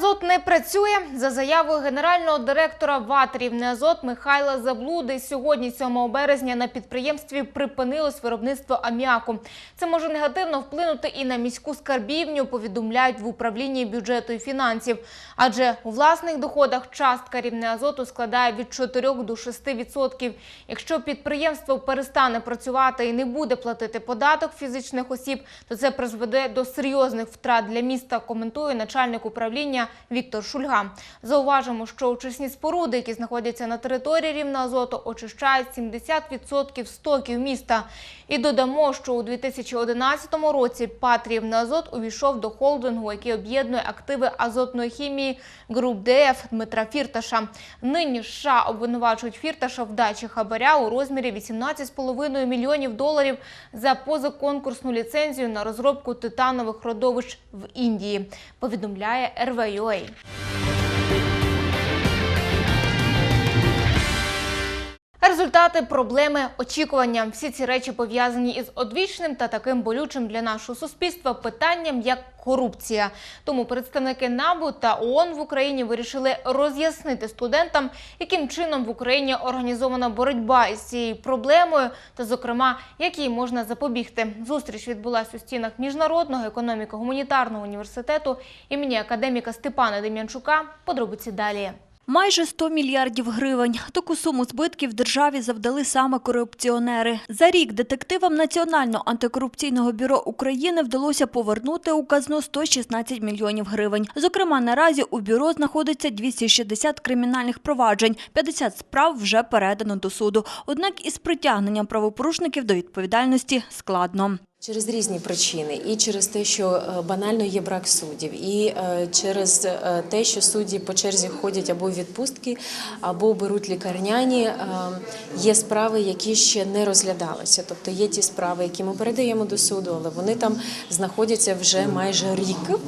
Азот не працює. За заявою генерального директора ВАТ Рівне Азот Михайла Заблуди, сьогодні, 7 березня, на підприємстві припинилось виробництво аміаку. Це може негативно вплинути і на міську скарбівню, повідомляють в управлінні бюджету і фінансів. Адже у власних доходах частка Рівне Азоту складає від 4 до 6 відсотків. Якщо підприємство перестане працювати і не буде платити податок фізичних осіб, то це призведе до серйозних втрат для міста, коментує начальник управління Віктор Шульга. Зауважимо, що очисні споруди, які знаходяться на території Рівного Азоту, очищають 70% стоків міста. І додамо, що у 2011 році ПАТ «Рівне Азот увійшов до холдингу, який об'єднує активи азотної хімії груп ДФ Дмитра Фірташа. Нині США обвинувачують Фірташа в дачі хабаря у розмірі 18,5 мільйонів доларів за позаконкурсну ліцензію на розробку титанових родовищ в Індії, повідомляє ด้วย Результати, проблеми, очікування всі ці речі пов'язані із одвічним та таким болючим для нашого суспільства питанням як корупція. Тому представники НАБУ та ООН в Україні вирішили роз'яснити студентам, яким чином в Україні організована боротьба із цією проблемою, та, зокрема, як їй можна запобігти. Зустріч відбулася у стінах міжнародного економіко-гуманітарного університету імені академіка Степана Дем'янчука. Подробиці далі. Майже 100 мільярдів гривень. Таку суму збитків державі завдали саме корупціонери. За рік детективам Національного антикорупційного бюро України вдалося повернути у казну 116 мільйонів гривень. Зокрема, наразі у бюро знаходиться 260 кримінальних проваджень, 50 справ вже передано до суду. Однак із притягненням правопорушників до відповідальності складно. Через різні причини, і через те, що е, банально є брак суддів, і е, через е, те, що судді по черзі ходять або в відпустки, або беруть лікарняні. Є справи, які ще не розглядалися. Тобто є ті справи, які ми передаємо до суду, але вони там знаходяться вже майже рік,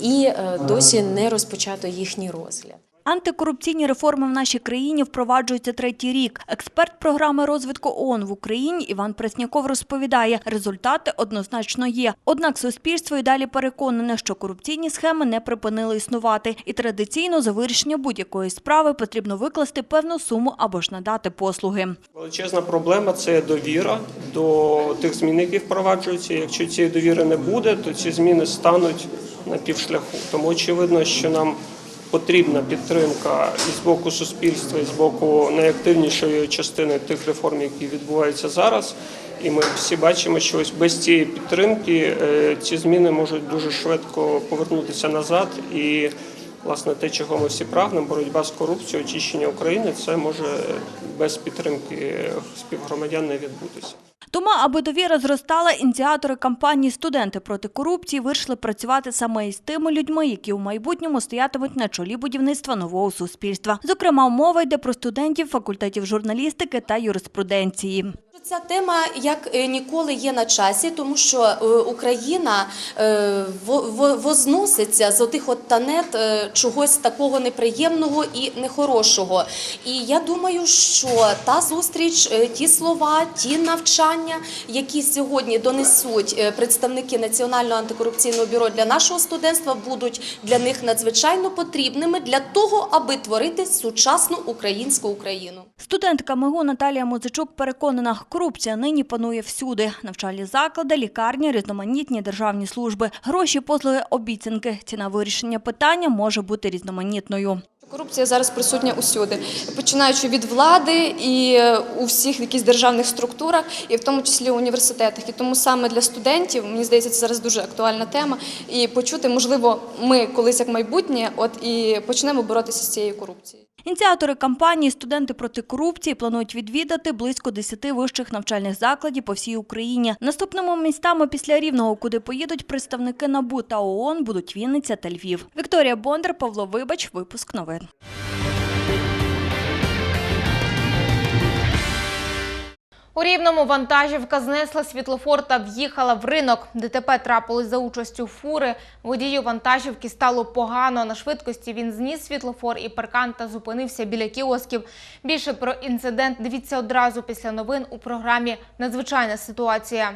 і досі не розпочато їхній розгляд. Антикорупційні реформи в нашій країні впроваджуються третій рік. Експерт програми розвитку ООН в Україні Іван Пресняков розповідає, результати однозначно є. Однак суспільство і далі переконане, що корупційні схеми не припинили існувати. І традиційно за вирішення будь-якої справи потрібно викласти певну суму або ж надати послуги. Величезна проблема це довіра до тих змін, які впроваджуються. Якщо цієї довіри не буде, то ці зміни стануть на півшляху. Тому очевидно, що нам потрібна підтримка і з боку суспільства, і з боку найактивнішої частини тих реформ, які відбуваються зараз. І ми всі бачимо, що ось без цієї підтримки е, ці зміни можуть дуже швидко повернутися назад і. Власне, те, чого ми всі прагнемо, боротьба з корупцією, очищення України, це може без підтримки співгромадян не відбутися. Тому, аби довіра зростала, ініціатори кампанії Студенти проти корупції вирішили працювати саме із тими людьми, які у майбутньому стоятимуть на чолі будівництва нового суспільства. Зокрема, мова йде про студентів факультетів журналістики та юриспруденції. Ця тема як е, ніколи є на часі, тому що е, Україна е, во- во- возноситься з отих от танет чогось такого неприємного і нехорошого. І я думаю, що та зустріч, ті слова, ті навчання, які сьогодні донесуть представники Національного антикорупційного бюро для нашого студентства, будуть для них надзвичайно потрібними для того, аби творити сучасну українську Україну. Студентка МИГУ Наталія Музичук переконана, корупція нині панує всюди. Навчальні заклади, лікарні, різноманітні державні служби, гроші, послуги, обіцянки. Ціна вирішення питання може бути різноманітною. Корупція зараз присутня усюди, починаючи від влади і е, у всіх якихось державних структурах, і в тому числі у університетах. І тому саме для студентів, мені здається, це зараз дуже актуальна тема. І почути, можливо, ми колись як майбутнє, от і почнемо боротися з цією корупцією. Ініціатори кампанії Студенти проти корупції планують відвідати близько 10 вищих навчальних закладів по всій Україні. Наступними містами після Рівного, куди поїдуть представники НАБУ та ООН, будуть Вінниця та Львів. Вікторія Бондар, Павло Вибач, випуск новин. У Рівному вантажівка знесла світлофор та в'їхала в ринок. ДТП трапилось за участю фури. Водію вантажівки стало погано. На швидкості він зніс світлофор і паркан та зупинився біля кіосків. Більше про інцидент дивіться одразу після новин у програмі Надзвичайна ситуація.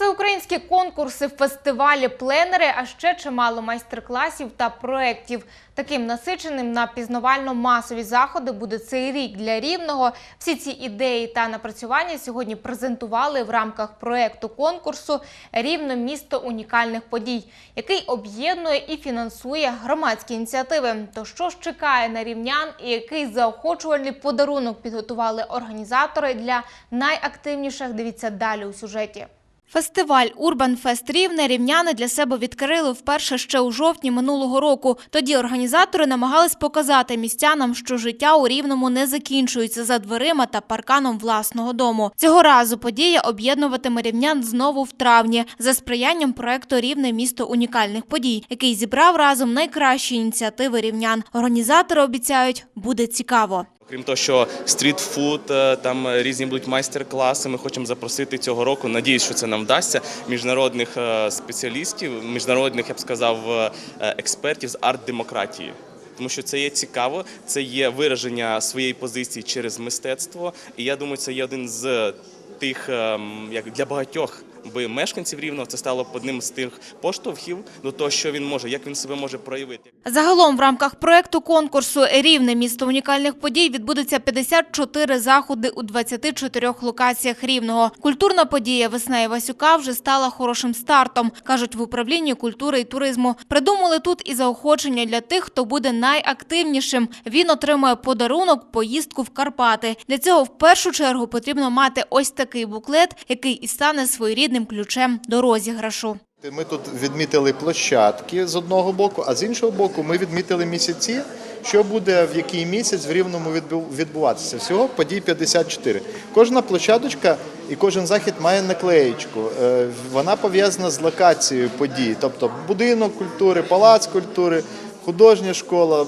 Всеукраїнські конкурси, фестивалі, пленери, а ще чимало майстер-класів та проєктів. Таким насиченим на пізнавально-масові заходи буде цей рік для Рівного. Всі ці ідеї та напрацювання сьогодні презентували в рамках проєкту конкурсу Рівно місто унікальних подій, який об'єднує і фінансує громадські ініціативи. То що ж чекає на рівнян і який заохочувальний подарунок підготували організатори для найактивніших? Дивіться далі у сюжеті. Фестиваль Урбан Фест Рівне рівняни для себе відкрили вперше ще у жовтні минулого року. Тоді організатори намагались показати містянам, що життя у Рівному не закінчується за дверима та парканом власного дому. Цього разу подія об'єднуватиме рівнян знову в травні за сприянням проекту Рівне місто унікальних подій, який зібрав разом найкращі ініціативи рівнян. Організатори обіцяють, буде цікаво. Крім того, що стрітфуд, е, там різні будуть майстер-класи. Ми хочемо запросити цього року. Надіюсь, що це нам вдасться. Міжнародних е, спеціалістів, міжнародних, я б сказав, е, експертів з арт-демократії. Тому що це є цікаво, це є вираження своєї позиції через мистецтво. І я думаю, це є один з тих, ем, як для багатьох би мешканців рівного, це стало одним з тих поштовхів до того, що він може, як він себе може проявити. Загалом в рамках проекту конкурсу Рівне місто унікальних подій відбудеться 54 заходи у 24 локаціях Рівного. Культурна подія Весна Івасюка вже стала хорошим стартом, кажуть в управлінні культури і туризму. Придумали тут і заохочення для тих, хто буде найактивнішим. Він отримає подарунок поїздку в Карпати. Для цього в першу чергу потрібно мати ось такий буклет, який і стане своєрідним ключем до розіграшу. Ми тут відмітили площадки з одного боку, а з іншого боку, ми відмітили місяці, що буде в який місяць в рівному відбу- відбуватися. Всього подій 54. Кожна площадочка і кожен захід має наклеєчку. Е, Вона пов'язана з локацією подій, тобто будинок культури, палац культури, художня школа,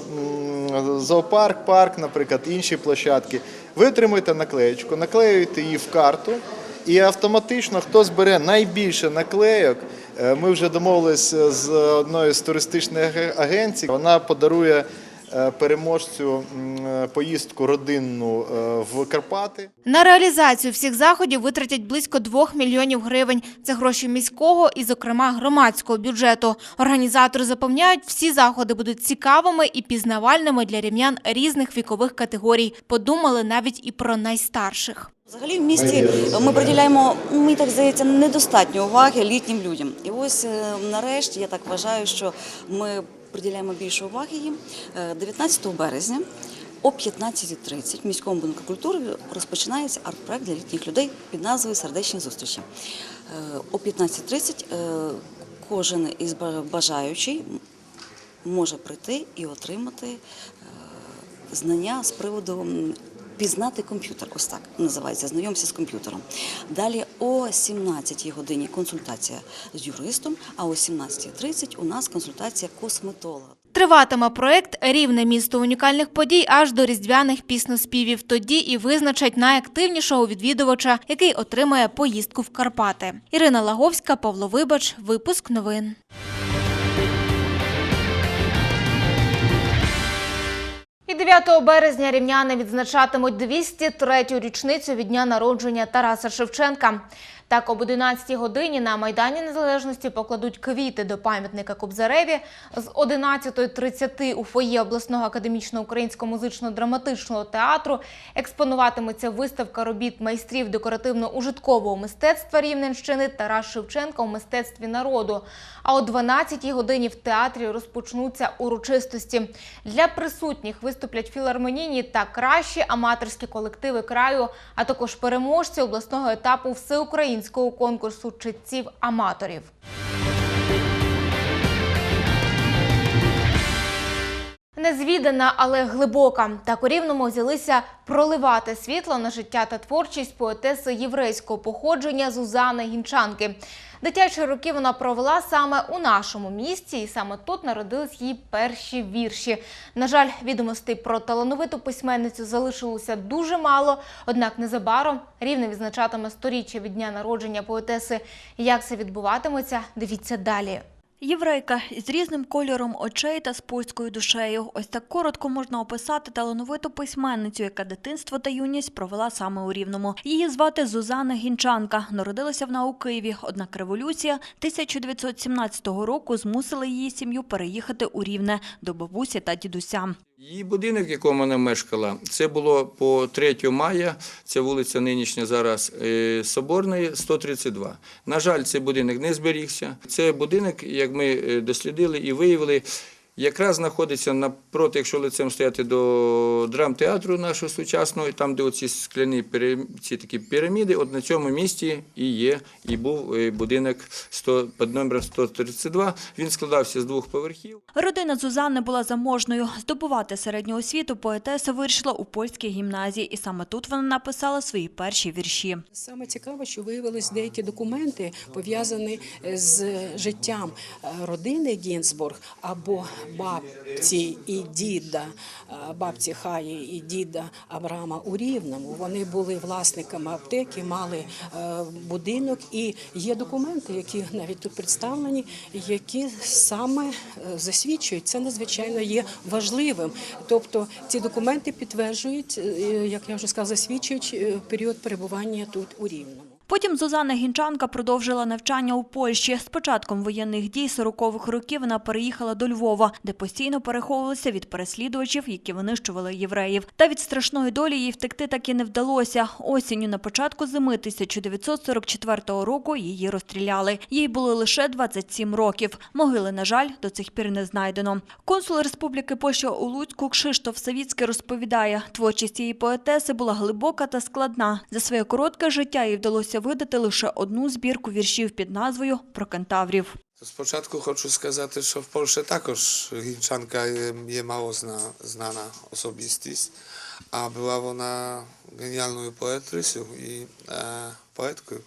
зоопарк, парк, наприклад, інші площадки. Ви отримуєте наклеєчку, наклеюєте її в карту. І автоматично, хто збере найбільше наклейок, е, ми вже домовилися з одною з туристичних агенцій. Вона подарує е, переможцю е, поїздку родинну е, в Карпати. На реалізацію всіх заходів витратять близько 2 мільйонів гривень. Це гроші міського і, зокрема, громадського бюджету. Організатори запевняють, всі заходи будуть цікавими і пізнавальними для рівнян різних вікових категорій. Подумали навіть і про найстарших. Взагалі в місті ми приділяємо, ну, мені так здається, недостатньо уваги літнім людям. І ось е, нарешті я так вважаю, що ми приділяємо більше уваги їм. Е, 19 березня о 15.30 в міському будинку культури розпочинається арт-проект для літніх людей під назвою Сердечні зустрічі. Е, О 15.30 е, кожен із ба- бажаючий може прийти і отримати е, знання з приводу пізнати комп'ютер. Ось так називається знайомся з комп'ютером. Далі о 17 годині консультація з юристом, а о 17.30 у нас консультація косметолога. Триватиме проект Рівне місто унікальних подій аж до різдвяних піснеспівів. Тоді і визначать найактивнішого відвідувача, який отримає поїздку в Карпати. Ірина Лаговська, Павло Вибач, випуск новин. 9 березня рівняни відзначатимуть 203-ю річницю від дня народження Тараса Шевченка. Так, об 11 годині на Майдані Незалежності покладуть квіти до пам'ятника Кобзареві. З 11.30 у фоє обласного академічного українського музично-драматичного театру експонуватиметься виставка робіт майстрів декоративно-ужиткового мистецтва Рівненщини Тарас Шевченка у мистецтві народу. А о 12 годині в театрі розпочнуться урочистості. Для присутніх виступлять філармонійні та кращі аматорські колективи краю, а також переможці обласного етапу всеукраїнського конкурсу читців аматорів. Незвідана, але глибока. Так у Рівному взялися проливати світло на життя та творчість поетеси єврейського походження Зузани Гінчанки. Дитячі роки вона провела саме у нашому місті, і саме тут народились її перші вірші. На жаль, відомостей про талановиту письменницю залишилося дуже мало. Однак незабаром рівне відзначатиме сторіччя від дня народження поетеси. Як це відбуватиметься, дивіться далі. Єврейка із різним кольором очей та з польською душею. Ось так коротко можна описати талановиту письменницю, яка дитинство та юність провела саме у Рівному. Її звати Зузана Гінчанка. Народилася вона у Києві. Однак революція 1917 року змусила її сім'ю переїхати у Рівне до бабусі та дідуся. Її будинок, в якому вона мешкала, це було по 3 мая, це вулиця нинішня зараз е, Соборної, 132. На жаль, цей будинок не зберігся. Це будинок, як ми е, дослідили і виявили, якраз знаходиться напроти, якщо лицем стояти до драмтеатру нашого сучасного, там, де оці скляні ці такі піраміди, от на цьому місці і є, і був е, будинок 100, під номером 132. Він складався з двох поверхів. Родина Зузанни була заможною. Здобувати середню освіту поетеса вирішила у польській гімназії, і саме тут вона написала свої перші вірші. Саме цікаве, що виявились деякі документи пов'язані з життям е, родини Гінзбург або бабці і діда, е, бабці Хаї і діда Авраама у Рівному. Вони були власниками аптеки, мали е, будинок, і є документи, які навіть тут представлені, які саме е, засвідчують це надзвичайно є важливим. Тобто ці документи підтверджують, як я вже сказала, засвідчують період перебування тут у Рівному. Потім Зузана Гінчанка продовжила навчання у Польщі. З початком воєнних дій 40-х років вона переїхала до Львова, де постійно переховувалася від переслідувачів, які винищували євреїв. Та від страшної долі їй втекти так і не вдалося. Осінню на початку зими 1944 року її розстріляли. Їй було лише 27 років. Могили, на жаль, до цих пір не знайдено. Консул Республіки Польща у Луцьку Кшиштоф Савіцький розповідає, творчість її поетеси була глибока та складна. За своє коротке життя їй вдалося видати лише одну збірку віршів під назвою Про кентаврів. Спочатку хочу сказати, що в Польщі також Гінчанка є, мало знана особистість, а була вона геніальною поетрисою і е, поеткою.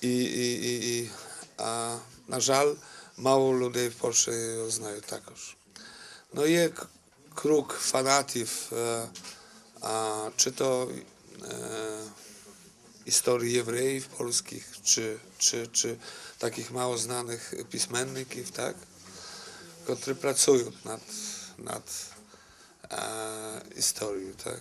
І, і, і, і а, на жаль, мало людей в Польщі знають також. Ну є круг фанатів, е, а, чи то historii Jewrejów polskich, czy, czy, czy takich mało znanych pismenników, tak? Które pracują nad, nad e, historią, tak?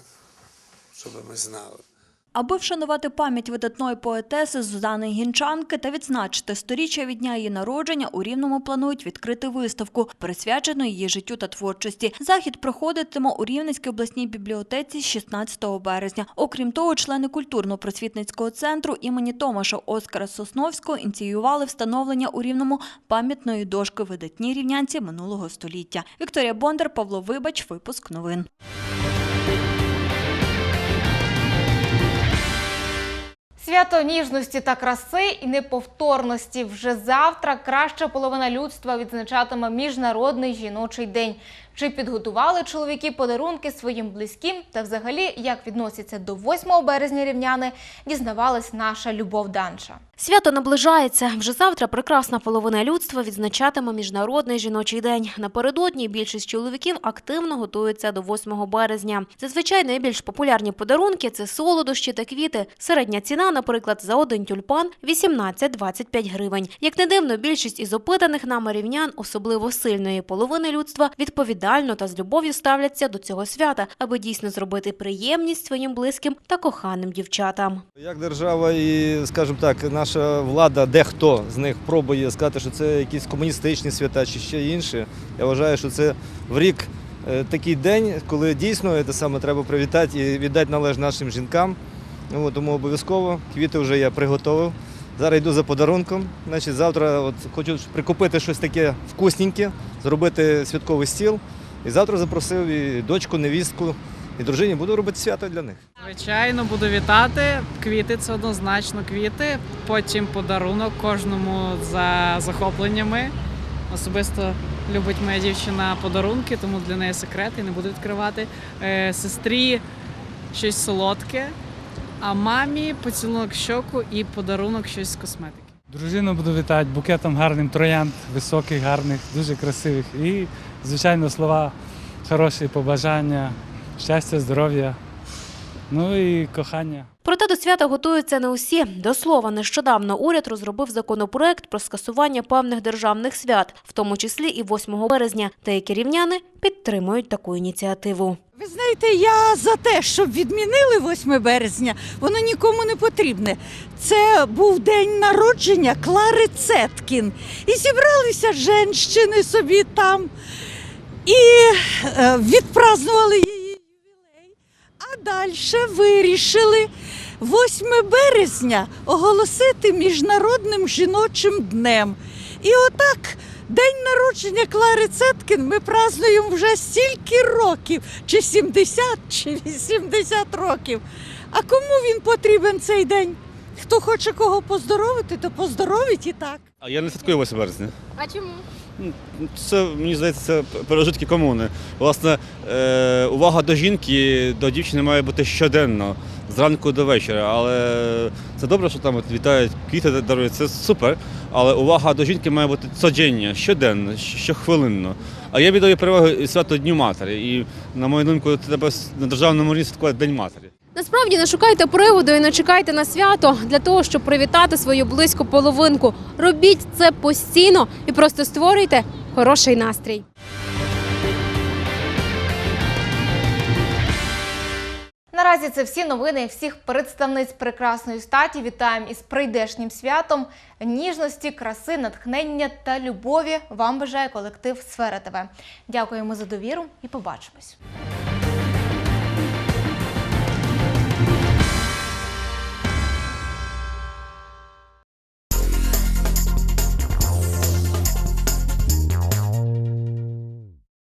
Żeby my znały. Аби вшанувати пам'ять видатної поетеси Зузани Гінчанки та відзначити сторіччя від дня її народження, у Рівному планують відкрити виставку, присвячену її життю та творчості. Захід проходитиме у Рівненській обласній бібліотеці з 16 березня. Окрім того, члени культурно-просвітницького центру імені Томаша Оскара Сосновського ініціювали встановлення у Рівному пам'ятної дошки видатній рівнянці минулого століття. Вікторія Бондар, Павло Вибач, випуск новин. Свято ніжності та краси і неповторності. Вже завтра краща половина людства відзначатиме Міжнародний жіночий день. Чи підготували чоловіки подарунки своїм близьким та взагалі як відносяться до 8 березня рівняни, дізнавалась наша Любов Данша. Свято наближається. Вже завтра прекрасна половина людства відзначатиме Міжнародний жіночий день. Напередодні більшість чоловіків активно готуються до 8 березня. Зазвичай найбільш популярні подарунки – це солодощі та квіти. Середня ціна, наприклад, за один тюльпан – 18-25 гривень. Як не дивно, більшість із опитаних нами рівнян, особливо сильної половини людства, відповідально та з любов'ю ставляться до цього свята, аби дійсно зробити приємність своїм близьким та коханим дівчатам. Як держава і, скажімо так, наша влада, дехто з них пробує сказати, що це якісь комуністичні свята чи ще інші. Я вважаю, що це в рік е, такий день, коли дійсно це саме треба привітати і віддати належне нашим жінкам. Ну, тому обов'язково квіти вже я приготував. Зараз йду за подарунком. Значить, завтра от, хочу прикупити щось таке вкусненьке, зробити святковий стіл. І завтра запросив і дочку, невістку, і дружині буду робити свято для них. Звичайно, буду вітати. Квіти це однозначно квіти. Потім подарунок кожному за захопленнями. Особисто любить моя дівчина подарунки, тому для неї секрет і не буду відкривати. Е, Сестрі щось солодке, а мамі поцілунок щоку і подарунок щось з косметики. Дружину буду вітати букетом гарним троянд, високих, гарних, дуже красивих. І, звичайно, слова хороші, побажання, щастя, здоров'я, ну і кохання. Проте до свята готуються не усі. До слова, нещодавно уряд розробив законопроект про скасування певних державних свят, в тому числі і 8 березня. Деякі рівняни підтримують таку ініціативу. Ви знаєте, я за те, щоб відмінили 8 березня, воно нікому не потрібне. Це був день народження Клари Цеткін. І зібралися женщини собі там і е, відпразнували. А далі вирішили 8 березня оголосити Міжнародним жіночим днем. І отак День народження Клари Цеткін ми празднуємо вже стільки років, чи 70, чи 80 років. А кому він потрібен цей день? Хто хоче кого поздоровити, то поздоровить і так. А я не святкую 8 березня. А чому? Це мені здається, це пережитки комуни. Власне, е, увага до жінки, до дівчини має бути щоденно, зранку до вечора. Але це добре, що там от вітають, квіти дарують, це супер. Але увага до жінки має бути щоденно, щоденно, щохвилинно. А я віддаю перевагу свято Дню Матері. І, на мою думку, треба на державному рівні святкувати День Матері. Насправді не шукайте приводу і не чекайте на свято для того, щоб привітати свою близьку половинку. Робіть це постійно і просто створюйте хороший настрій. Наразі це всі новини всіх представниць прекрасної статі. Вітаємо із прийдешнім святом. Ніжності, краси, натхнення та любові вам бажає колектив Сфера ТВ. Дякуємо за довіру і побачимось.